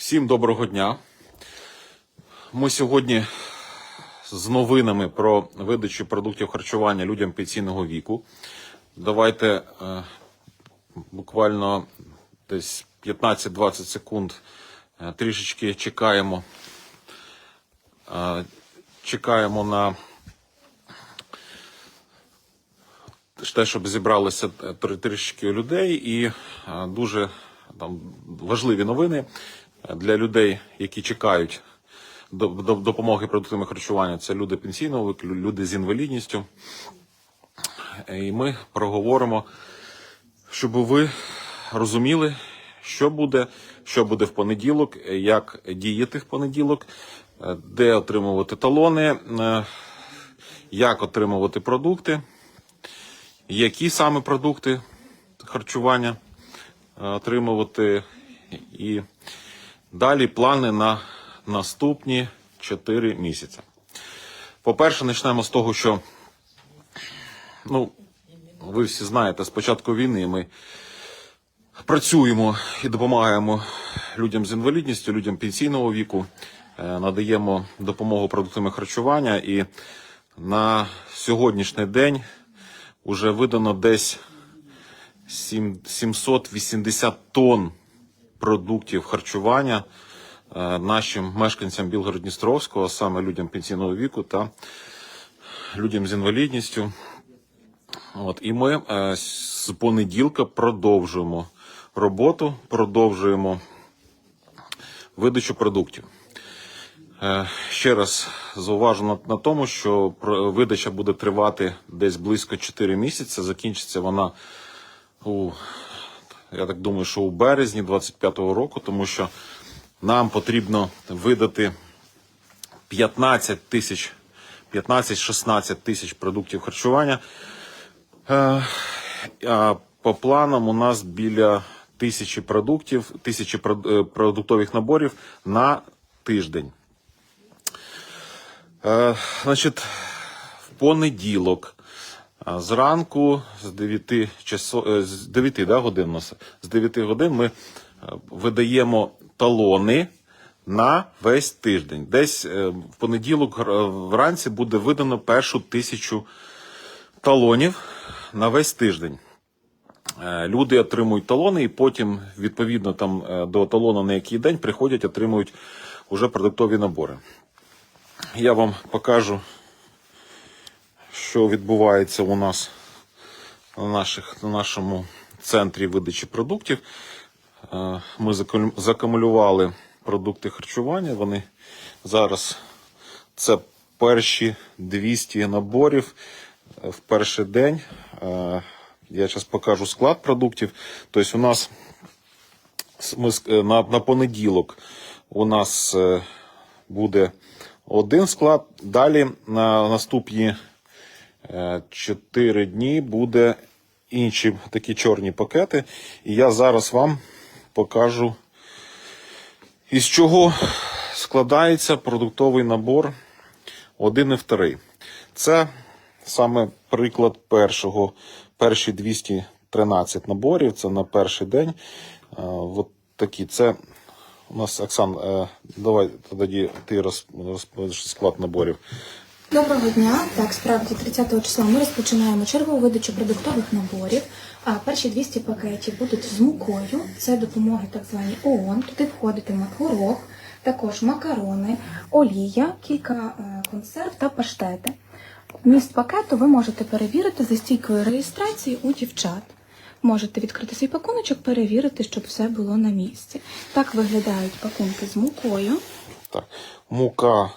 Всім доброго дня. Ми сьогодні з новинами про видачу продуктів харчування людям пенсійного віку. Давайте е, буквально десь 15-20 секунд е, трішечки чекаємо. е, Чекаємо на те, щоб зібралися е, тр- трішки людей, і е, дуже там важливі новини для людей, які чекають до- до- допомоги продуктами харчування. Це люди пенсійного віку, люди з інвалідністю. І ми проговоримо, щоб ви розуміли, що буде, що буде в понеділок, як діяти в понеділок, де отримувати талони, е, як отримувати продукти які саме продукти харчування е, отримувати, і далі плани на наступні 4 місяці. По-перше, почнемо з того, що ну, ви всі знаєте, з початку війни ми працюємо і допомагаємо людям з інвалідністю, людям пенсійного віку, е, надаємо допомогу продуктами харчування. І на сьогоднішній день вже видано десь сім- 780 тонн продуктів харчування е, нашим мешканцям Білгород-Дністровського, саме людям пенсійного віку та людям з інвалідністю. От, і ми е, з понеділка продовжуємо роботу, продовжуємо видачу продуктів. Е, Ще раз зауважу на тому, що видача буде тривати десь близько 4 місяці. Закінчиться вона у, я так думаю, що у березні 25-го року, тому що нам потрібно видати 15 тисяч, 15-16 тисяч продуктів харчування. Е, А по планам у нас біля тисячі продуктів, тисячі е, продуктових наборів на тиждень. Е, значить, в понеділок зранку з 9 часо, е, з 9 да, годин з 9 годин ми е, видаємо талони на весь тиждень. Десь е, в понеділок вранці буде видано першу тисячу талонів на весь тиждень. Люди отримують талони, і потім, відповідно, там до талону на який день приходять, отримують уже продуктові набори. Я вам покажу, що відбувається у нас на, наших, на нашому центрі видачі продуктів. Е, Ми закумулювали продукти харчування. Вони зараз це перші 200 наборів е, в перший день. Е, Я зараз покажу склад продуктів. Тобто у нас на, на понеділок у нас буде один склад. Далі на наступні 4 дні буде інші такі чорні пакети. І я зараз вам покажу, із чого складається продуктовий набор один і вторий. Це саме приклад першого, перші 213 наборів. Це на перший день. Е, От такі. Це у нас Оксан, е, давай тоді ти роз- розповіш склад наборів. Доброго дня. Так, справді 30 числа ми розпочинаємо чергову видачу продуктових наборів. А перші 200 пакетів будуть з мукою. Це допомоги так звані ООН. Туди входитиме творог, також макарони, олія, кілька е, консерв та паштети. Вміст пакету ви можете перевірити за стійкою реєстрації у дівчат. Можете відкрити свій пакуночок, перевірити, щоб все було на місці. Так виглядають пакунки з мукою. Так, мука,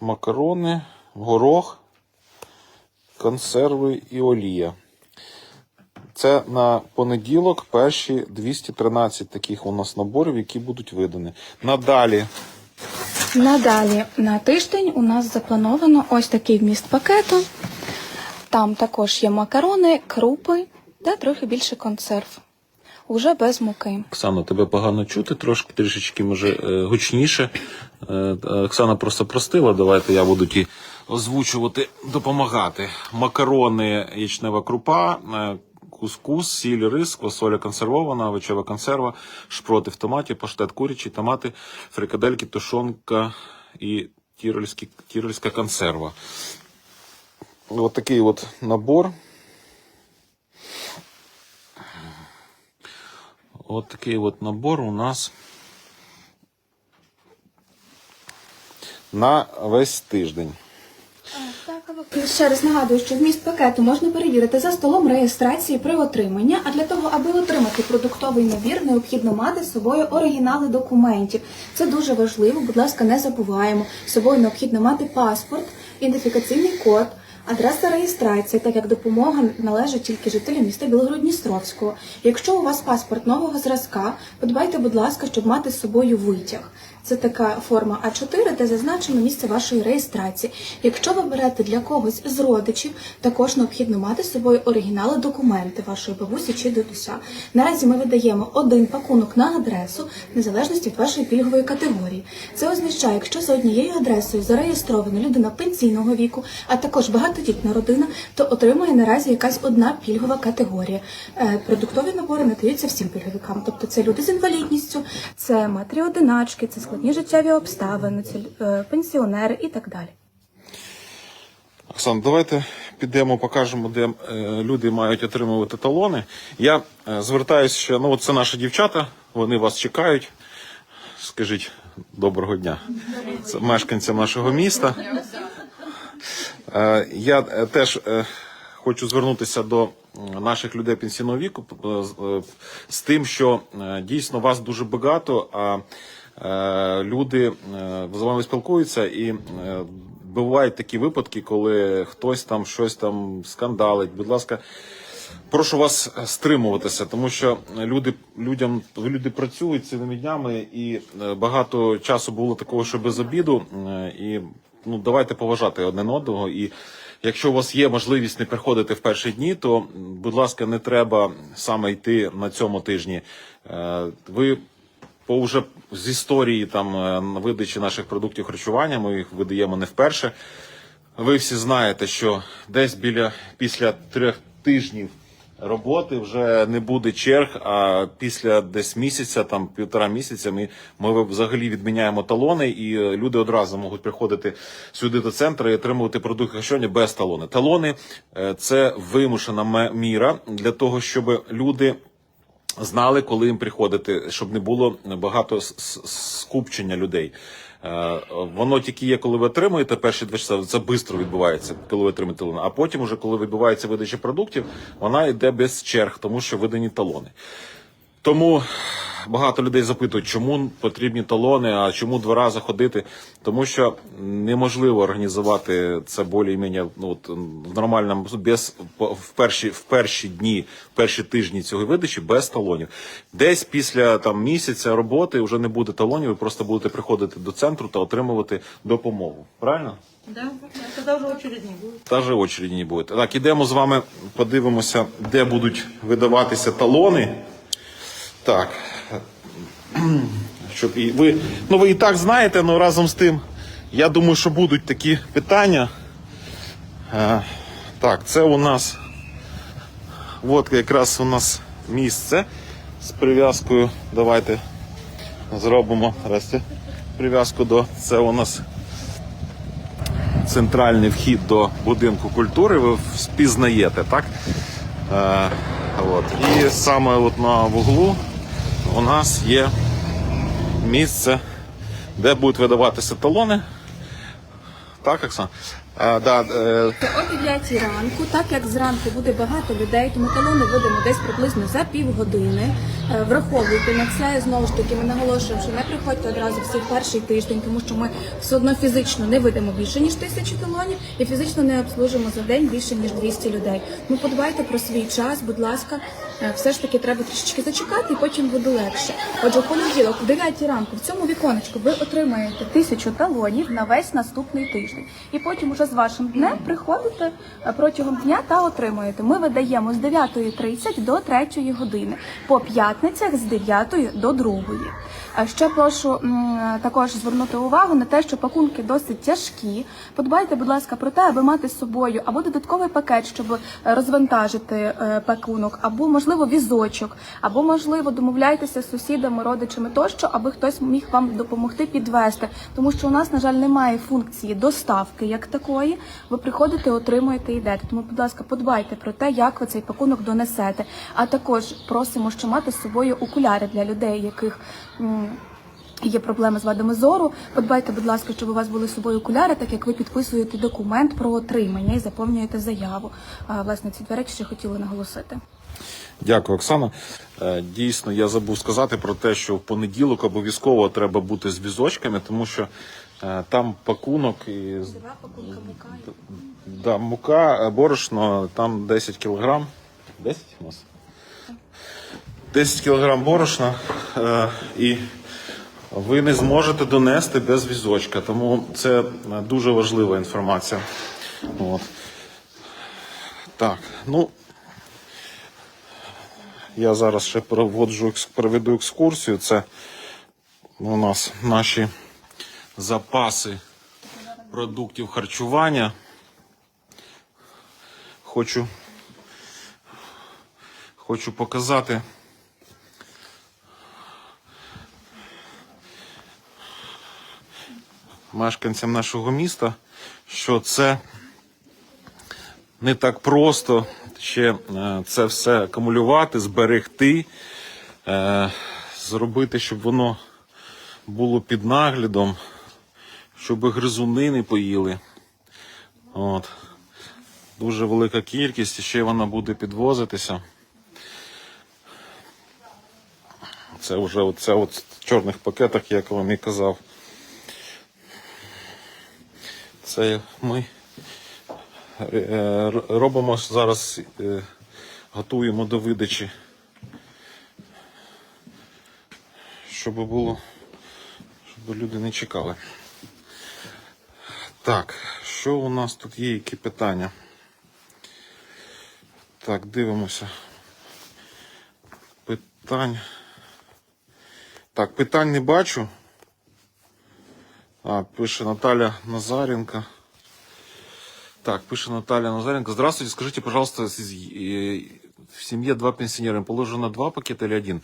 макарони, горох, консерви і олія. Це на понеділок перші 213 таких у нас наборів, які будуть видані. Надалі Надалі на тиждень у нас заплановано ось такий вміст пакету. Там також є макарони, крупи та трохи більше консерв. Уже без муки. Оксано, тебе погано чути, трошки трішечки може е, гучніше. Е, Оксана просто простила, давайте я буду ті озвучувати, допомагати. Макарони, ячнева крупа, е, кускус, сіль, рис, квасоля консервована, овочева консерва, шпроти в томаті, паштет курячий, томати, фрикадельки, тушонка і тірольська консерва. От такий от набор. От такий от набор у нас на весь тиждень. Ще раз нагадую, що вміст пакету можна перевірити за столом реєстрації при отриманні. А для того, аби отримати продуктовий набір, необхідно мати з собою оригінали документів. Це дуже важливо. Будь ласка, не забуваємо. З собою необхідно мати паспорт, ідентифікаційний код. Адреса реєстрації, так як допомога належить тільки жителям міста Білогородністровського. Якщо у вас паспорт нового зразка, подбайте, будь ласка, щоб мати з собою витяг. Це така форма А4, де зазначено місце вашої реєстрації. Якщо ви берете для когось з родичів, також необхідно мати з собою оригінали документи вашої бабусі чи дідуся. Наразі ми видаємо один пакунок на адресу, в незалежності від вашої пільгової категорії. Це означає, якщо за однією адресою зареєстрована людина пенсійного віку, а також багатодітна родина, то отримує наразі якась одна пільгова категорія. Е, Продуктові набори надаються всім пільговикам, тобто це люди з інвалідністю, це матері одиначки, це складні життєві обставини, е, пенсіонери і так далі. Оксан, давайте підемо, покажемо, де е, люди мають отримувати талони. Я е, звертаюся ще, ну от це наші дівчата, вони вас чекають. Скажіть доброго дня. Це мешканцям нашого міста. Я теж хочу звернутися до наших людей пенсійного віку з- тим, що дійсно вас дуже багато, а люди е, з вами спілкуються і е, бувають такі випадки, коли хтось там щось там скандалить. Будь ласка, Прошу вас стримуватися, тому що люди людям люди працюють цілими днями, і е, багато часу було такого, що без обіду. е, І ну давайте поважати одне одного. І якщо у вас є можливість не приходити в перші дні, то будь ласка, не треба саме йти на цьому тижні. Е, Ви по вже з історії там е, видачі наших продуктів харчування. Ми їх видаємо не вперше. Ви всі знаєте, що десь біля після трьох тижнів роботи вже не буде черг. А після десь місяця, там півтора місяця, ми, ми взагалі відміняємо талони, і е, люди одразу можуть приходити сюди до центру і отримувати продукти харчування без талони. Талони е, це вимушена міра для того, щоб люди знали, коли їм приходити, щоб не було багато скупчення людей. Е, Воно тільки є, коли ви отримуєте перші два часа, це швидко відбувається, коли ви отримуєте талон. А потім, уже коли відбувається видача продуктів, вона йде без черг, тому що видані талони. Тому багато людей запитують, чому потрібні талони, а чому два рази ходити. Тому що неможливо організувати це більш-менш ну, от, в нормальному без в перші, в перші дні, в перші тижні цього видачі без талонів. Десь після там місяця роботи вже не буде талонів, ви просто будете приходити до центру та отримувати допомогу. Правильно? Да, тогда уже очередь не. Та же очереді не буде. Так, ідемо з вами, подивимося, де будуть видаватися талони. Так. Щоб і ви, ну ви і так знаєте, але разом з тим, я думаю, що будуть такі питання. Е, так, це у нас. От якраз у нас місце з прив'язкою. Давайте зробимо Здрасте. прив'язку до. Це у нас центральний вхід до будинку культури, ви впізнаєте, так? Е, от. І саме от на вуглу у нас є місце, де будуть видаватися талони. Так, Оксана? Е, да, е, О 9 ранку, так як зранку буде багато людей, тому талони видимо десь приблизно за півгодини. Е, Враховуйте на це знову ж таки. Ми наголошуємо, що не приходьте одразу всі перший тиждень, тому що ми все одно фізично не видимо більше ніж тисячу талонів, і фізично не обслужимо за день більше ніж 200 людей. Ну подбайте про свій час, будь ласка, все ж таки треба трішечки зачекати, і потім буде легше. Отже, в понеділок, в 9 ранку, в цьому віконечку ви отримаєте тисячу талонів на весь наступний тиждень. І потім уже з вашим днем приходите е, протягом дня та отримуєте. Ми видаємо з 9.30 до 3 години, по п'ятницях з 9 до 2. Ще прошу також звернути увагу на те, що пакунки досить тяжкі. Подбайте, будь ласка, про те, аби мати з собою або додатковий пакет, щоб е, розвантажити е, пакунок, або можливо візочок, або можливо домовляйтеся з сусідами, родичами тощо, аби хтось міг вам допомогти підвести. Тому що у нас, на жаль, немає функції доставки як такої. Ви приходите, отримуєте і йдете. Тому, будь ласка, подбайте про те, як ви цей пакунок донесете. А також просимо, що мати з собою окуляри для людей, яких. М, Є проблеми з вадами зору. Подбайте, будь ласка, щоб у вас були з собою окуляри, так як ви підписуєте документ про отримання і заповнюєте заяву. Власне, ці дві речі ще хотіли наголосити. Дякую, Оксана. Е, Дійсно, я забув сказати про те, що в понеділок обов'язково треба бути з візочками, тому що е, там пакунок і з- пакунка мука. да, мука, е, борошно, там 10 кілограм. 10 у нас? 10 кілограм борошна е, і ви не зможете донести без візочка. Тому це е, дуже важлива інформація. От. Так, ну. Я зараз ще проводжу проведу екскурсію. Це у нас наші запаси продуктів харчування. Хочу, хочу показати. Мешканцям нашого міста, що це не так просто ще е, це все акумулювати, зберегти, е, зробити, щоб воно було під наглядом, щоб гризуни не поїли. От. Дуже велика кількість, і ще вона буде підвозитися. Це вже оце от в чорних пакетах, як я вам і казав. Це ми Е, робимо зараз, е, готуємо до видачі, щоб було, щоб люди не чекали. Так, що у нас тут є, які питання? Так, дивимося. Питань. Так, питань не бачу. А, пише Наталя Назаренко. Так, пише Наталья Назаренко. Здравствуйте, скажите, пожалуйста, э, в семье два пенсионера, им положено два пакета или один?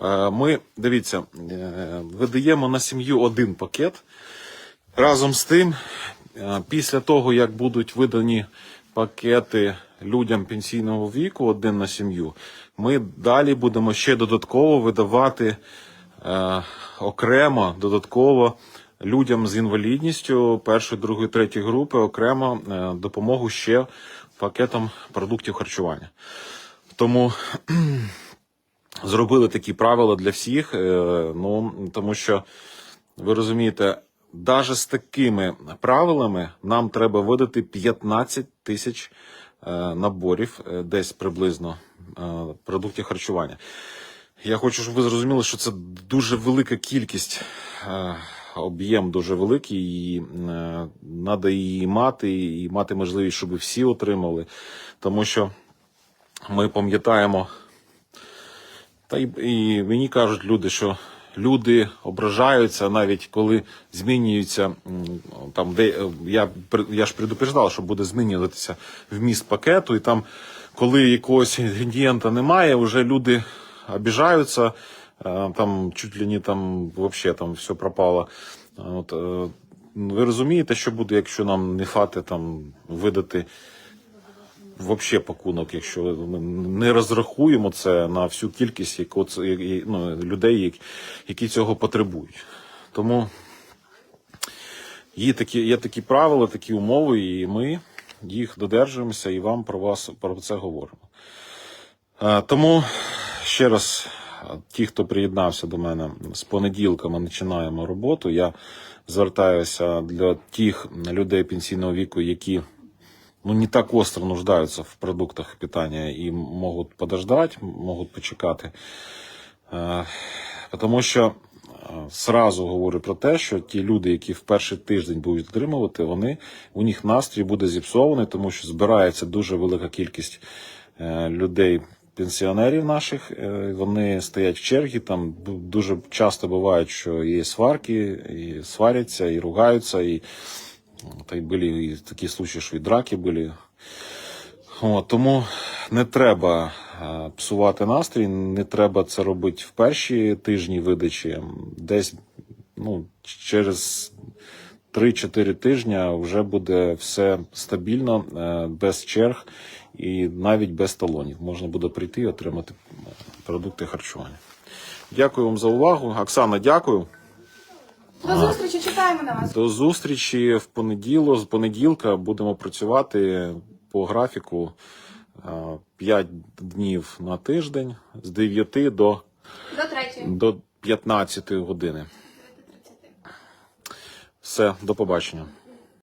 Е, Ми, дивіться, е, видаємо на сім'ю один пакет. Разом з тим, е, після того, як будуть видані пакети людям пенсійного віку, один на сім'ю, ми далі будемо ще додатково видавати е, окремо, додатково людям з інвалідністю першої, другої, третьої групи окремо е, допомогу ще пакетом продуктів харчування. Тому зробили такі правила для всіх, е, ну тому що ви розумієте, навіть з такими правилами нам треба видати 15 тисяч е, наборів, десь приблизно продуктів харчування. Я хочу, щоб ви зрозуміли, що це дуже велика кількість, об'єм дуже великий, і треба її мати, і мати можливість, щоб всі отримали. Тому що ми пам'ятаємо, та й, і мені кажуть люди, що люди ображаються навіть коли змінюються там, де е, я я ж предупреждав, що буде змінюватися вміст пакету, і там, коли якогось інгредієнта немає, вже люди обіжаються, там чуть ли не там вообще там все пропало. От, е, ви розумієте, що буде, якщо нам не хватить там видати вообще пакунок, якщо ми не розрахуємо це на всю кількість яку ну, людей, які- цього потребують. Тому є такі, є такі правила, такі умови, і ми їх додержуємося і вам про вас про це говоримо. Тому ще раз, ті, хто приєднався до мене з понеділка, ми починаємо роботу. Я звертаюся для тих людей пенсійного віку, які ну, не так остро нуждаются в продуктах питания и могут подождать, могут почекати. Е, Тому що е, сразу говорю про те, що ті люди, які в перший тиждень будуть отримувати, вони у них настрій буде зіпсований, тому що збирається дуже велика кількість е, людей. Пенсіонерів наших е, вони стоять в чергі. Там дуже часто буває, що є сварки, і сваряться, і ругаються, і та й були і такі случаї, що і драки були. От, тому не треба е, псувати настрій, не треба це робити в перші тижні видачі. Десь ну, через 3-4 тижня вже буде все стабільно, е, без черг і навіть без талонів. Можна буде прийти і отримати е, продукти харчування. Дякую вам за увагу. Оксана, дякую. До зустрічі, чекаємо на вас. До зустрічі в понеділок. З понеділка будемо працювати по графіку 5 днів на тиждень з 9 до, До до 15 години. Все, до побачення.